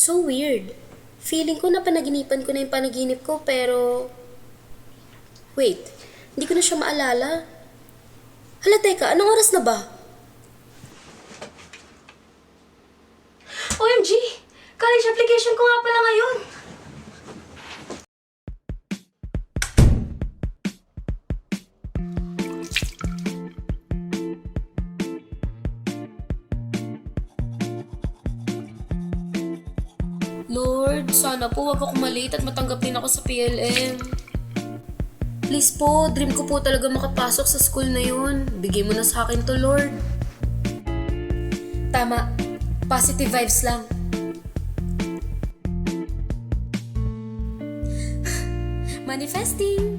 So weird. Feeling ko na panaginipan ko na yung panaginip ko, pero... Wait, hindi ko na siya maalala. Hala, teka, anong oras na ba? Sana po wag ako malate at matanggap din ako sa PLM. Please po, dream ko po talaga makapasok sa school na yun. Bigay mo na sa akin to, Lord. Tama. Positive vibes lang. Manifesting!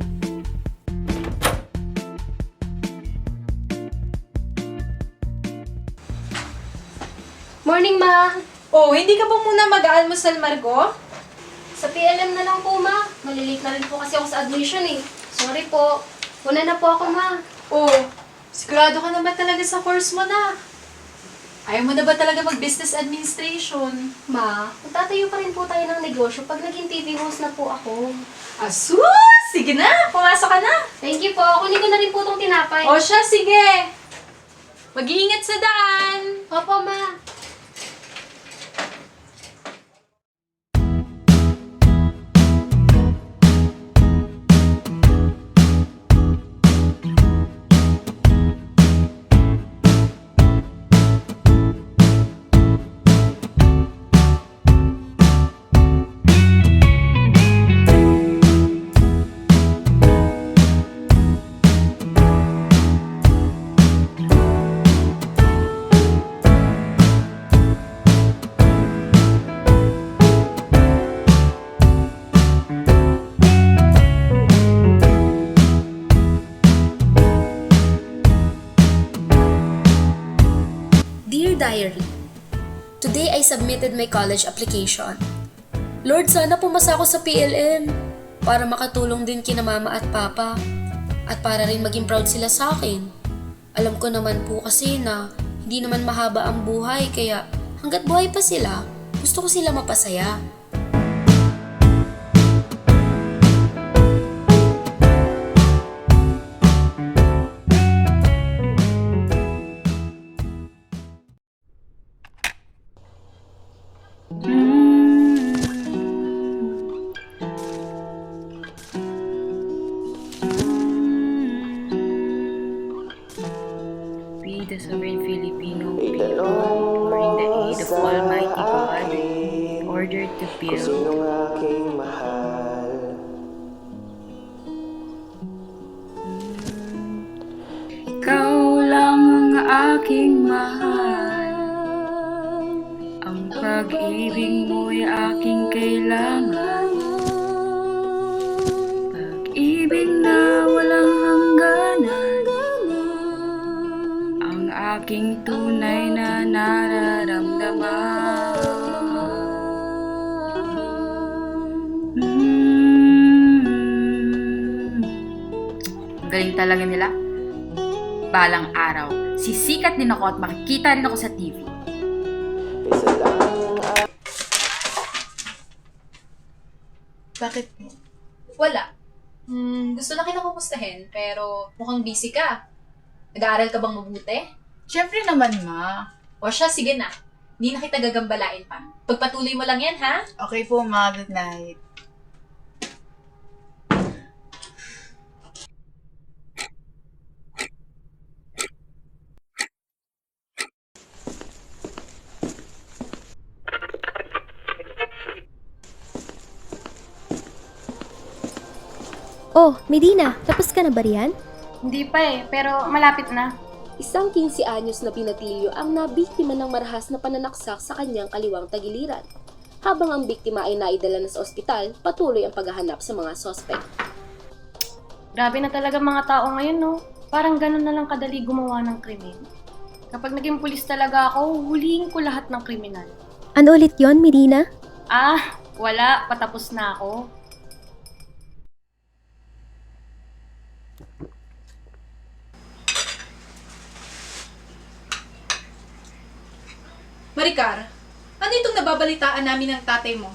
Morning, ma. Oh, hindi ka ba muna mag-aalmusal, Margot? Sa PLM na lang po, ma. Malilate na rin po kasi ako sa admission eh. Sorry po. Una na po ako, ma. Oh, sigurado ka na ba talaga sa course mo na? Ayaw mo na ba talaga mag-business administration? Ma, magtatayo pa rin po tayo ng negosyo pag naging TV host na po ako. Asus! Sige na, pumasok ka na. Thank you po. Kunin ko na rin po itong tinapay. O siya, sige. Mag-iingat sa daan. Opo, ma. Diary, Today I submitted my college application. Lord, sana pumasa ako sa PLM para makatulong din kina mama at papa at para rin maging proud sila sa akin. Alam ko naman po kasi na hindi naman mahaba ang buhay kaya hanggat buhay pa sila, gusto ko sila mapasaya. Ordered to galing talaga nila balang araw. Sisikat din ako at makikita rin ako sa TV. Isa lang ang Bakit mo? Wala. Hmm, gusto lang kita kumustahin, pero mukhang busy ka. Nag-aaral ka bang mabuti? Siyempre naman, ma. O siya, sige na. Hindi na kita gagambalain pa. Pagpatuloy mo lang yan, ha? Okay po, ma. Good night. Oh, Medina, tapos ka na ba riyan? Hindi pa eh, pero malapit na. isang 15 anyos na binatilyo ang nabiktima ng marahas na pananaksak sa kanyang kaliwang tagiliran. Habang ang biktima ay naidala na sa ospital, patuloy ang paghahanap sa mga sospek. Grabe na talaga mga tao ngayon, no? Parang ganun na lang kadali gumawa ng krimen. Kapag naging pulis talaga ako, huliin ko lahat ng kriminal. Ano ulit yon Mirina? Ah, wala. Patapos na ako. Maricar, ano itong nababalitaan namin ng tatay mo?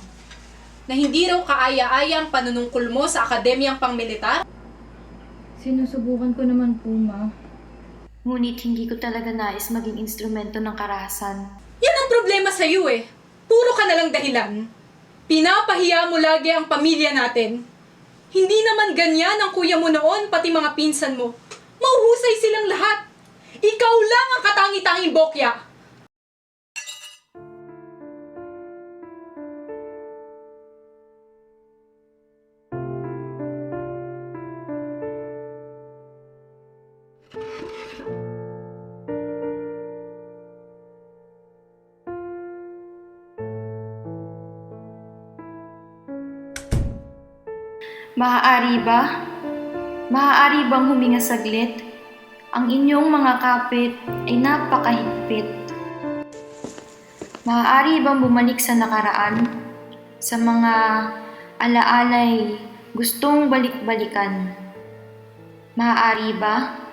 Na hindi raw kaaya-aya ang panunungkul mo sa akademiyang pangmilitar? Sinusubukan ko naman po, ma. Ngunit hindi ko talaga nais maging instrumento ng karahasan. Yan ang problema sa iyo eh. Puro ka na lang dahilan. Pinapahiya mo lagi ang pamilya natin. Hindi naman ganyan ang kuya mo noon, pati mga pinsan mo. Mauhusay silang lahat. Ikaw lang ang katangi-tanging bokya. Maaari ba? Maaari bang huminga saglit? Ang inyong mga kapit ay napakahigpit. Maaari bang bumalik sa nakaraan? Sa mga alaalay gustong balik-balikan? Maaari ba?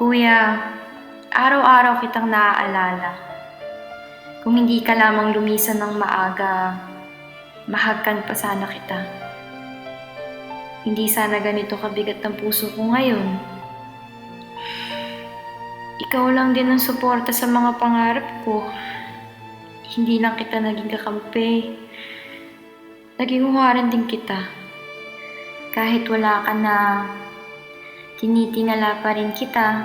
Kuya, araw-araw kitang naaalala. Kung hindi ka lamang lumisan ng maaga, mahagkan pa sana kita. Hindi sana ganito kabigat ang puso ko ngayon. Ikaw lang din ang suporta sa mga pangarap ko. Hindi lang kita naging kakampi. Naging huwaran din kita. Kahit wala ka na, tinitingala pa rin kita.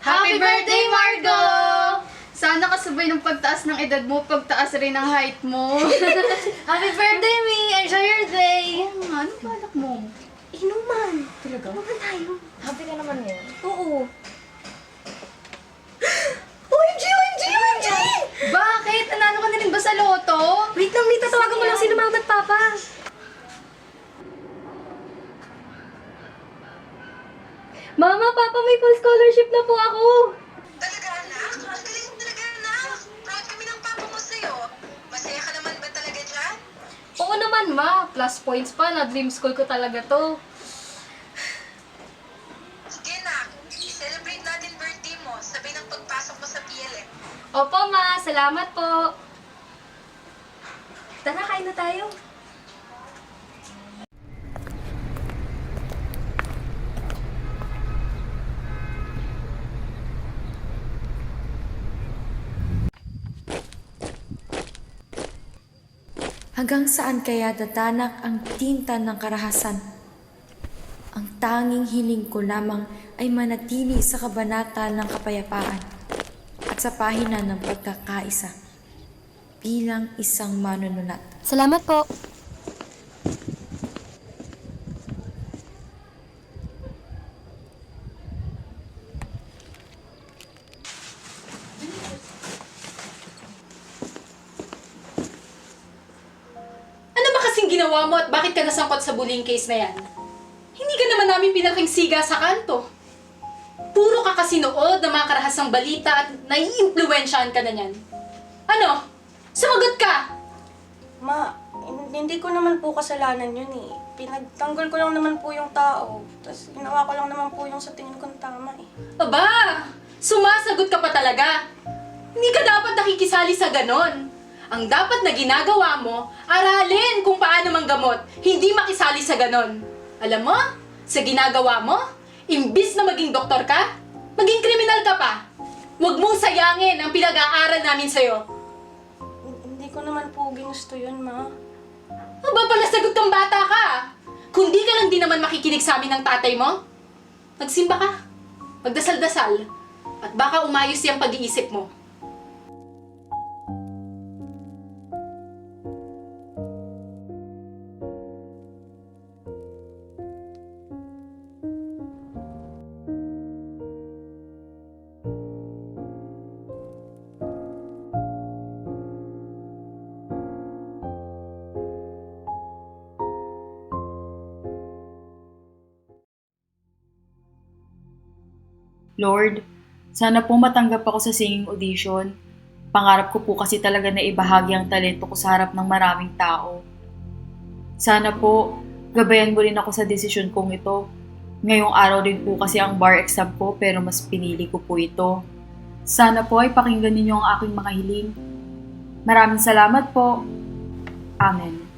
Happy birthday, Margot! Sana kasabay ng pagtaas ng edad mo, pagtaas rin ng height mo. Happy birthday, Me! Enjoy your day! Oo nga, anong balak mo? Inuman! Talaga? Inuman tayo. Happy ka naman ngayon? Oo. Bakit? Nanalo ka na rin ba sa loto? Wait lang, Mita. Tawagan mo lang sila mama at papa. Mama, papa, may full scholarship na po ako. Talaga anak? Ang galing mo talaga anak. Proud kami ng papa mo sa'yo. Masaya ka naman ba talaga dyan? Oo naman, ma. Plus points pa. Na dream school ko talaga to. Sige anak, celebrate natin birthday mo. Sabay ng pagpasok mo sa PLM. Opo, ma. Salamat po. Tara, kain na tayo. Hanggang saan kaya dadanak ang tinta ng karahasan? Ang tanging hiling ko lamang ay manatili sa kabanata ng kapayapaan sa pahina ng pagkakaisa bilang isang manunulat. Salamat po. Ano ba kasing ginawa mo at bakit ka nasangkot sa bullying case na yan? Hindi ka naman namin pinaking siga sa kanto. Ka kasi nood ng mga karahasang balita at naiimpluwensyahan ka na niyan. Ano? Sumagot ka! Ma, hin- hindi ko naman po kasalanan yun eh. Pinagtanggol ko lang naman po yung tao. Tapos ginawa ko lang naman po yung sa tingin kong tama eh. Aba! Sumasagot ka pa talaga! Hindi ka dapat nakikisali sa ganon. Ang dapat na ginagawa mo, aralin kung paano manggamot, hindi makisali sa ganon. Alam mo, sa ginagawa mo, imbis na maging doktor ka, Maging kriminal ka pa. Huwag mong sayangin ang pinag-aaral namin sa'yo. Hindi ko naman po ginusto yun, ma. Aba pala sagot kang bata ka. Kung di ka lang din naman makikinig sa amin ng tatay mo, magsimba ka. Magdasal-dasal. At baka umayos yung pag-iisip mo. Lord, sana po matanggap ako sa singing audition. Pangarap ko po kasi talaga na ibahagi ang talento ko sa harap ng maraming tao. Sana po, gabayan mo rin ako sa desisyon kong ito. Ngayong araw din po kasi ang bar exam ko pero mas pinili ko po ito. Sana po ay pakinggan ninyo ang aking mga hiling. Maraming salamat po. Amen.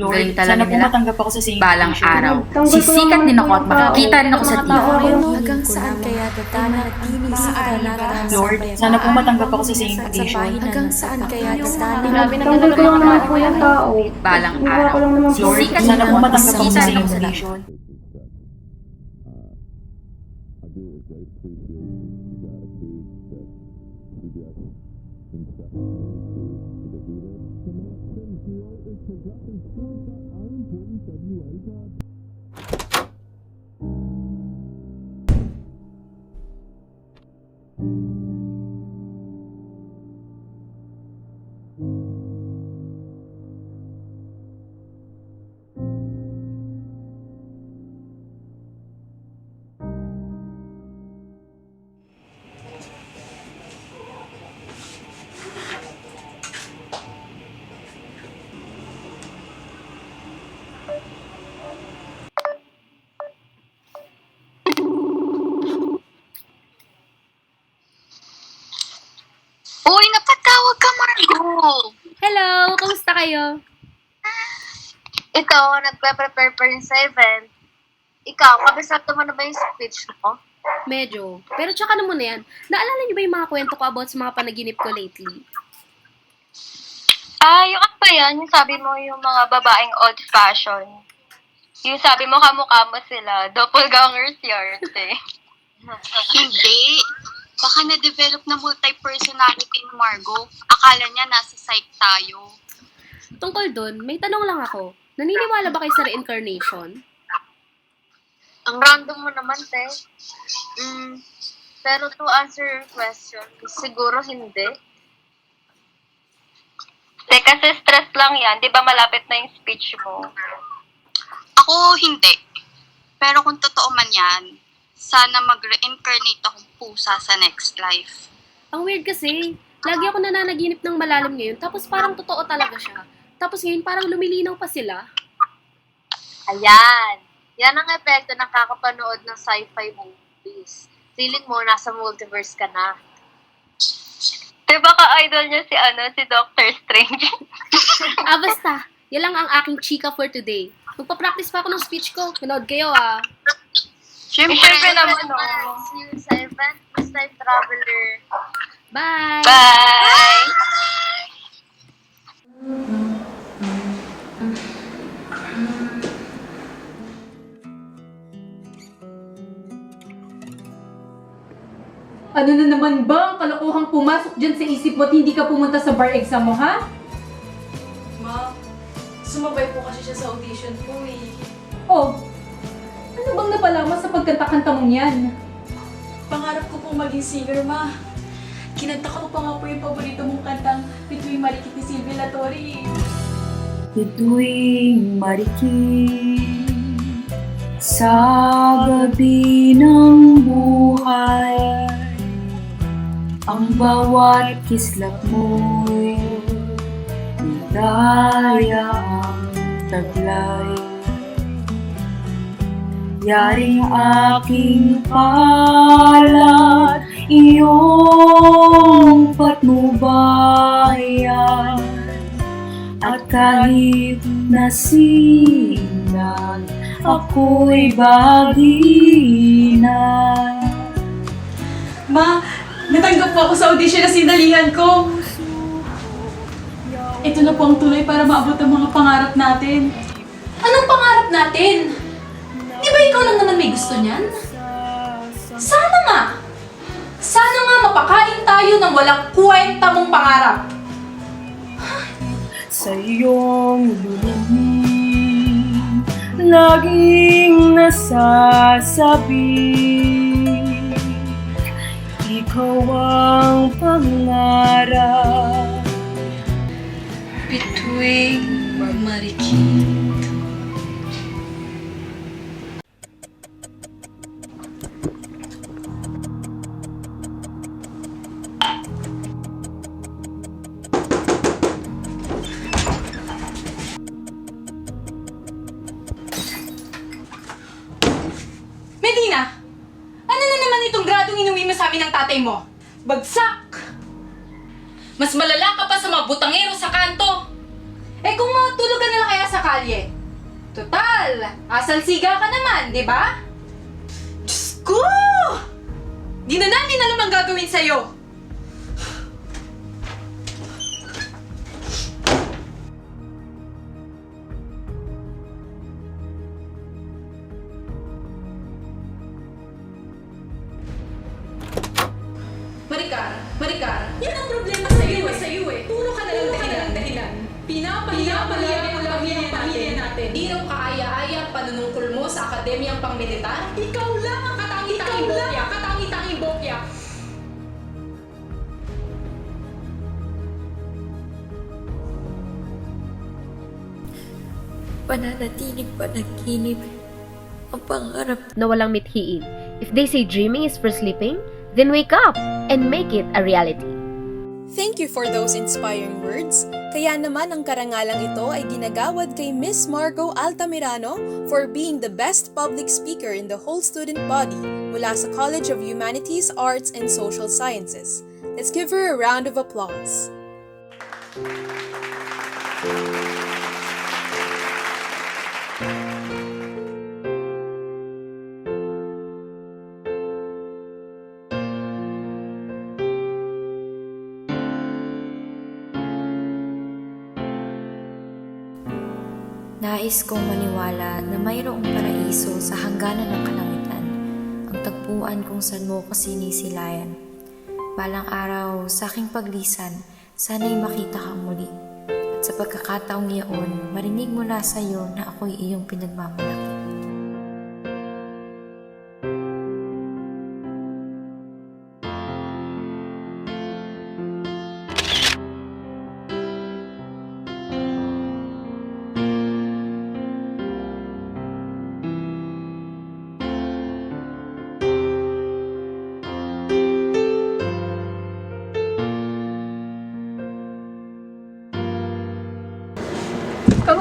Lord, Galing talaga sana po nila. matanggap ako sa singing Balang audition. araw, sisikat din ako at makikita rin ako sa TV. Hanggang saan kaya datanatili sa karanarahan sa Lord, sana po matanggap ako sa singing hanggang saan kaya Grabe na talaga ng mga po yung tao. Balang araw, Lord, sisikat sana din po ako at matanggap ako sa singing Margo! Hello! Kamusta kayo? Ito, nagpe-prepare pa rin sa event. Ikaw, kabisado mo na ba yung speech mo? Medyo. Pero tsaka na muna yan. Naalala niyo ba yung mga kwento ko about sa mga panaginip ko lately? Ah, yung ano ba yan? Yung sabi mo yung mga babaeng old fashion. Yung sabi mo kamukha mo sila. Doppelgangers yarte. Hindi. Baka na-develop na multi-personality ni Margo. Akala niya nasa psych tayo. Tungkol dun, may tanong lang ako. Naniniwala ba kayo sa reincarnation? Ang random mo naman, te. Mm, pero to answer your question, siguro hindi. Te, kasi stress lang yan. Di ba malapit na yung speech mo? Ako, hindi. Pero kung totoo man yan, sana mag-reincarnate akong pusa sa next life. Ang weird kasi, lagi ako nananaginip ng malalim ngayon, tapos parang totoo talaga siya. Tapos ngayon parang lumilinaw pa sila. Ayan. Yan ang epekto ng kakapanood ng sci-fi movies. Feeling mo, nasa multiverse ka na. Diba ka-idol niya si, ano, si Doctor Strange? Ah, basta. Yan lang ang aking chika for today. Magpa-practice pa ako ng speech ko. Manood kayo ah. Siyempre, Siyempre naman, no. See you sa event. Best time traveler. Bye! Bye! Ano na naman ba ang kalokohang pumasok dyan sa isip mo at hindi ka pumunta sa bar exam mo, ha? Ma, sumabay po kasi siya sa audition po eh. Oh, ano bang napalaman sa pagkanta-kanta mong yan? Pangarap ko po maging singer, ma. Kinanta ko pa nga po yung paborito mong kantang Between Marikit ni Silvia Latori. Ito'y marikin sa gabi ng buhay Ang bawat kislap mo'y Daya ang taglay Yaring aking palad Iyong patnubayan At kahit nasinag Ako'y bagi na Ma, natanggap po ako sa audition na sinalihan ko. Ito na po ang tuloy para maabot ang mga pangarap natin. Anong pangarap natin? Ba ikaw lang naman may gusto niyan? Sana nga! Sana nga mapakain tayo ng walang kwenta mong pangarap. sa iyong lulungin Laging nasasabi Ikaw ang pangarap Bituing marikit. Ng tatay mo? Bagsak! Mas malala ka pa sa mga butangero sa kanto. Eh kung matulog ka na lang kaya sa kalye. Total, asal siga ka naman, di ba? Diyos ko! Di na namin alam ang gagawin sa'yo. Katangi-tanging bokya, katangi-tanging bokya. Pananatiling panaginip ang pangarap na walang mithiin. If they say dreaming is for sleeping, then wake up and make it a reality. Thank you for those inspiring words. Kaya naman ang karangalang ito ay ginagawad kay Miss Margot Altamirano for being the best public speaker in the whole student body mula sa College of Humanities, Arts, and Social Sciences. Let's give her a round of applause. Nais kong maniwala na mayroong paraiso sa hangganan ng kalangitan, ang tagpuan kung saan mo ko sinisilayan. Balang araw, sa aking paglisan, sana'y makita kang muli. At sa pagkakataong iyon, marinig mula sa iyo na ako'y iyong pinagmamalaki.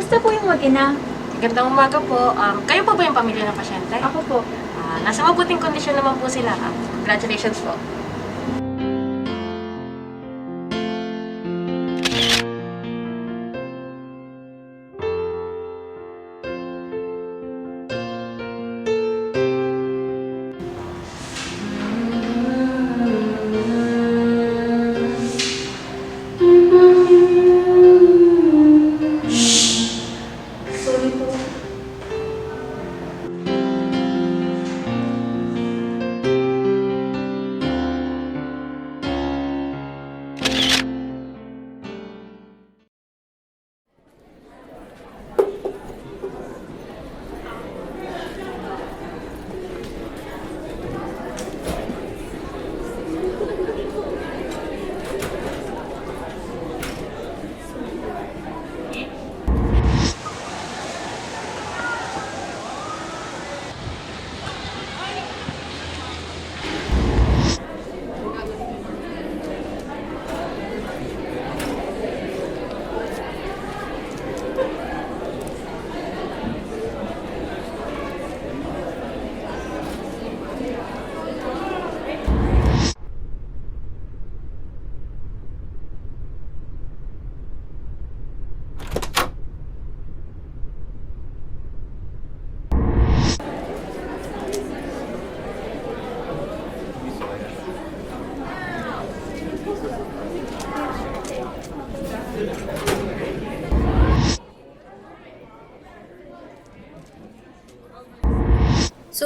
Kamusta po yung mag-ina? Gandang umaga po. Um, kayo po ba yung pamilya ng pasyente? Ako po. Ah, nasa mabuting kondisyon naman po sila. Ah, congratulations po. swimming pool.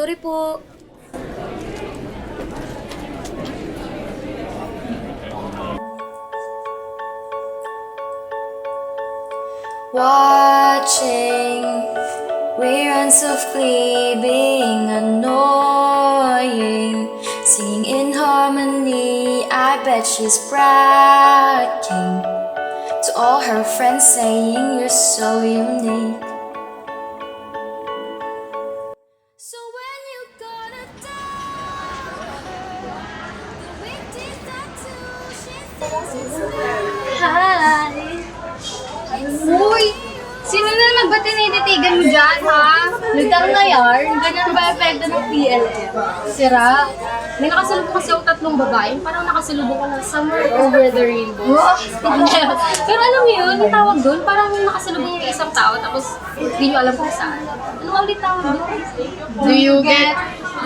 Sorry po. Watching reruns of Glee being annoying. Singing in harmony, I bet she's bragging to all her friends, saying you're so unique. Na yarn? Ganyan ba epekto ng PLM? Sira. May nakasalubong kasi ako tatlong babae. Parang nakasalubong ko ng summer over the rainbow. Pero alam mo yun, yung tawag doon, parang nakasalubong yung isang tao tapos hindi nyo alam kung saan. Ano ulit tawag doon? Do you get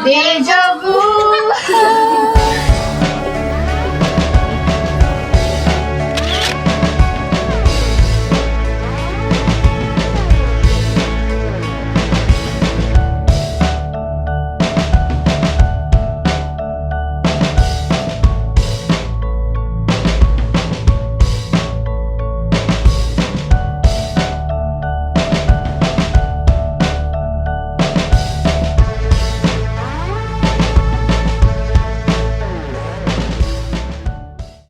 deja vu?